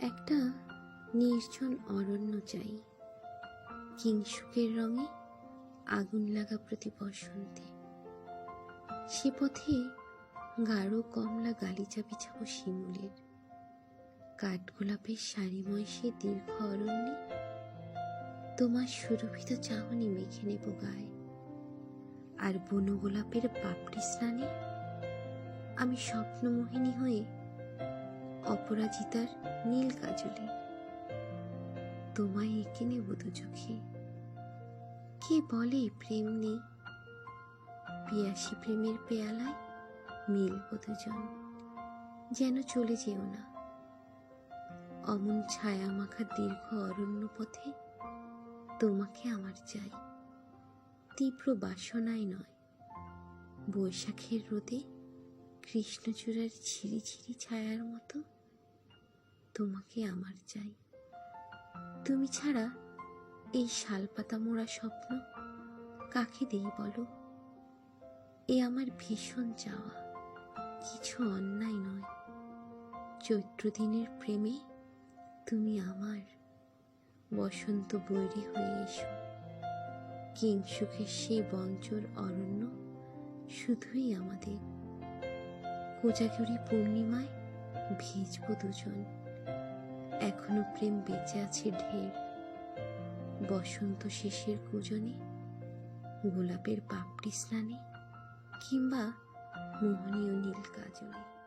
একটা নির্জন অরণ্য চাই। কিংসুকের রঙে আগুন লাগা প্রতি বসন্তে। সে পথে গাঢ় কমলা গালিচা বিছাবো শিমুলের। কাঠগোলাপের শাড়িময় সে দীর্ঘ অরণ্যে তোমার সুরভিত চাহনি মেখে নেব গায়ে। আর বনগোলাপের পাপড়ি স্নানে আমি স্বপ্নমোহিনী হয়ে অপরাজিতার নীল কাজলে। তোমায় এঁকে নেব দু চোখে। কে বলে প্রেম নেই? পিয়াসী প্রেমের পেয়ালায় মিলব দুজন। যেন চলে যেও না। অমন ছায়া মাখা দীর্ঘ অরণ্য পথে তোমাকে আমার চাই। তীব্র বাসনায় নয়। বৈশাখের রোদে কৃষ্ণচূড়ার ঝিরি ঝিরি ছায়ার মতো তোমাকে আমার চাই। তুমি ছাড়া এই শালপাতা মোড়া স্বপ্ন কাকে দেই বলো? এ আমার ভীষণ চাওয়া, কিছু অন্যায় নয়। চৈত্র দিনের প্রেমে তুমি আমার বসন্ত বৈরী হয়ে এসো। কিংসুখের সেই বঞ্চর অরণ্য শুধুই আমাদের। কোজাগরি পূর্ণিমায় ভিজব দুজন। এখনও প্রেম বেঁচে আছে ঢের। বসন্ত শেষের কুজনে, গোলাপের পাপড়ি স্নানে, কিংবা মোহনীয় নীল কাজলে।